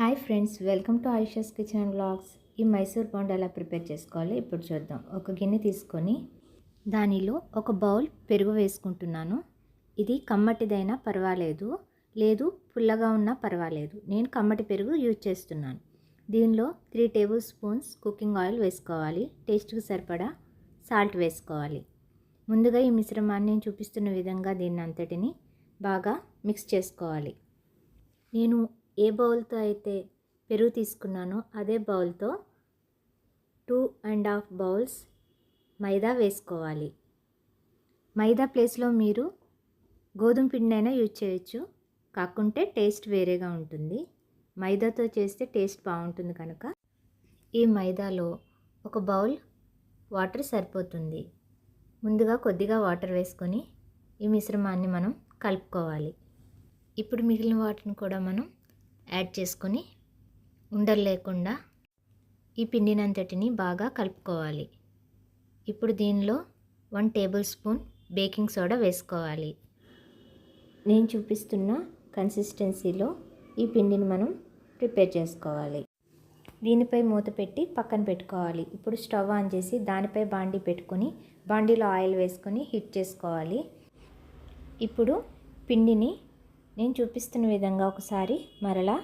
Hi friends welcome to Ayusha's kitchen and blogs ఈ మైసూర్ బోండా ఎలా prepare చేసుకోవాలి ఇప్పుడు చూద్దాం. ఒక గిన్నె తీసుకొని దానిలో ఒక బౌల్ పెరుగు వేసుకుంటున్నాను. ఇది కమ్మటిదైనా పర్వాలేదు లేదు పుల్లగా ఉన్నా పర్వాలేదు. నేను కమ్మటి పెరుగు యూజ్ చేస్తున్నాను. దీనిలో three tablespoons cooking oil వేసుకోవాలి. టేస్ట్కి సరిపడా సాల్ట్ వేసుకోవాలి. ముందుగా ఈ మిశ్రమాన్ని నేను చూపిస్తున్న విధంగా దీన్ని అంతటిని బాగా మిక్స్ చేసుకోవాలి. నేను ఏ బౌల్తో అయితే పెరుగు తీసుకున్నానో అదే బౌల్తో two and half bowls maida వేసుకోవాలి. మైదా ప్లేస్లో మీరు గోధుమ పిండి అయినా యూజ్ చేయొచ్చు. కాకుంటే టేస్ట్ వేరేగా ఉంటుంది. మైదాతో చేస్తే టేస్ట్ బాగుంటుంది కనుక ఈ మైదాలో ఒక బౌల్ వాటర్ సరిపోతుంది. ముందుగా కొద్దిగా వాటర్ వేసుకొని ఈ మిశ్రమాన్ని మనం కలుపుకోవాలి. ఇప్పుడు మిగిలిన వాటిని కూడా మనం యాడ్ చేసుకొని ఉండలు లేకుండా ఈ పిండినంతటిని బాగా కలుపుకోవాలి. ఇప్పుడు దీనిలో one tablespoon baking soda వేసుకోవాలి. నేను చూపిస్తున్న కన్సిస్టెన్సీలో ఈ పిండిని మనం ప్రిపేర్ చేసుకోవాలి. దీనిపై మూత పెట్టి పక్కన పెట్టుకోవాలి. ఇప్పుడు స్టవ్ ఆన్ చేసి దానిపై బాండీ పెట్టుకొని బాండీలో ఆయిల్ వేసుకొని హీట్ చేసుకోవాలి. ఇప్పుడు పిండిని నేను చూపిస్తున్న విధంగా ఒకసారి మరలా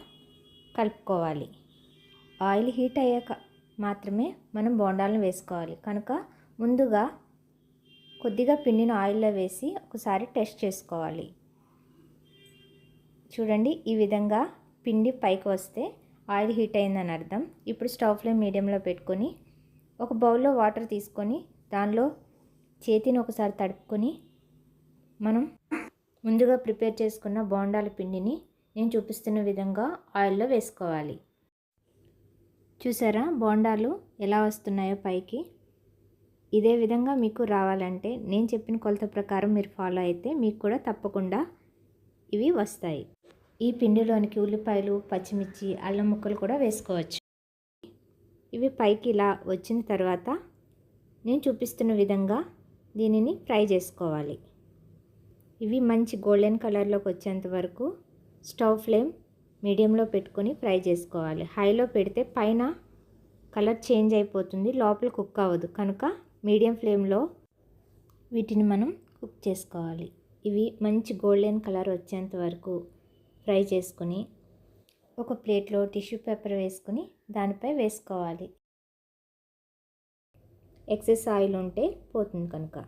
కలుపుకోవాలి. ఆయిల్ హీట్ అయ్యాక మాత్రమే మనం బోండాలను వేసుకోవాలి. కనుక ముందుగా కొద్దిగా పిండిని ఆయిల్లో వేసి ఒకసారి టెస్ట్ చేసుకోవాలి. చూడండి ఈ విధంగా పిండి పైకి వస్తే ఆయిల్ హీట్ అయిందని అర్థం. ఇప్పుడు స్టవ్ ఫ్లేమ్ మీడియంలో పెట్టుకొని ఒక బౌల్లో వాటర్ తీసుకొని దానిలో చేతిని ఒకసారి తడుపుకొని మనం ముందుగా ప్రిపేర్ చేసుకున్న బోండాల పిండిని నేను చూపిస్తున్న విధంగా ఆయిల్లో వేసుకోవాలి. చూసారా? బోండాలు ఎలా వస్తున్నాయో పైకి. ఇదే విధంగా మీకు రావాలంటే నేను చెప్పిన కొలత ప్రకారం మీరు ఫాలో అయితే మీకు కూడా తప్పకుండా ఇవి వస్తాయి. ఈ పిండిలోనికి ఉల్లిపాయలు పచ్చిమిర్చి అల్లం ముక్కలు కూడా వేసుకోవచ్చు. ఇవి పైకి ఇలా వచ్చిన తర్వాత నేను చూపిస్తున్న విధంగా దీనిని ఫ్రై చేసుకోవాలి. ఇవి మంచి గోల్డెన్ కలర్లోకి వచ్చేంత వరకు స్టవ్ ఫ్లేమ్ మీడియంలో పెట్టుకొని ఫ్రై చేసుకోవాలి. హైలో పెడితే పైన కలర్ చేంజ్ అయిపోతుంది. లోపల కుక్ అవ్వదు. కనుక మీడియం ఫ్లేమ్లో వీటిని మనం కుక్ చేసుకోవాలి. ఇవి మంచి గోల్డెన్ కలర్ వచ్చేంత వరకు ఫ్రై చేసుకుని ఒక ప్లేట్లో టిష్యూ పేపర్ వేసుకుని దానిపై వేసుకోవాలి. ఎక్సెస్ ఆయిల్ ఉంటే పోతుంది కనుక.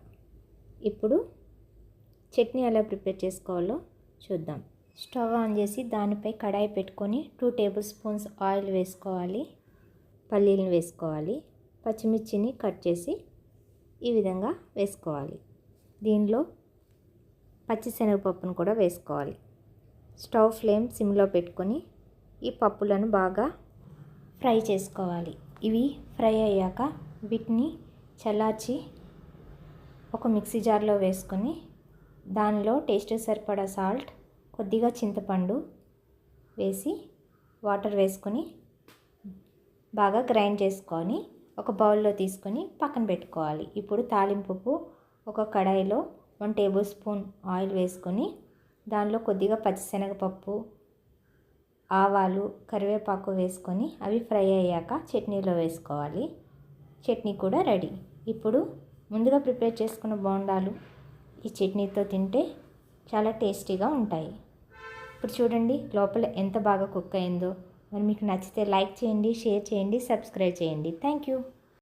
ఇప్పుడు చట్నీ ఎలా ప్రిపేర్ చేసుకోవాలో చూద్దాం. స్టవ్ ఆన్ చేసి దానిపై కడాయి పెట్టుకొని టూ టేబుల్ స్పూన్స్ ఆయిల్ వేసుకోవాలి. పల్లీలను వేసుకోవాలి. పచ్చిమిర్చిని కట్ చేసి ఈ విధంగా వేసుకోవాలి. దీనిలో పచ్చిశనగపప్పును కూడా వేసుకోవాలి. స్టవ్ ఫ్లేమ్ సిమ్లో పెట్టుకొని ఈ పప్పులను బాగా ఫ్రై చేసుకోవాలి. ఇవి ఫ్రై అయ్యాక వీటిని చల్లార్చి ఒక మిక్సీ జార్లో వేసుకొని దానిలో టేస్ట్ సరిపడా సాల్ట్ కొద్దిగా చింతపండు వేసి వాటర్ వేసుకొని బాగా గ్రైండ్ చేసుకొని ఒక బౌల్లో తీసుకొని పక్కన పెట్టుకోవాలి. ఇప్పుడు తాలింపుకు ఒక కడాయిలో వన్ టేబుల్ స్పూన్ ఆయిల్ వేసుకొని దానిలో కొద్దిగా పచ్చిశనగపప్పు ఆవాలు కరివేపాకు వేసుకొని అవి ఫ్రై అయ్యాక చట్నీలో వేసుకోవాలి. చట్నీ కూడా రెడీ. ఇప్పుడు ముందుగా ప్రిపేర్ చేసుకున్న బోండాలు ఈ చట్నీతో తింటే చాలా టేస్టీగా ఉంటాయి. ఇప్పుడు చూడండి లోపల ఎంత బాగా కుక్ అయిందో. మరి మీకు నచ్చితే లైక్ చేయండి షేర్ చేయండి సబ్స్క్రైబ్ చేయండి. Thank you.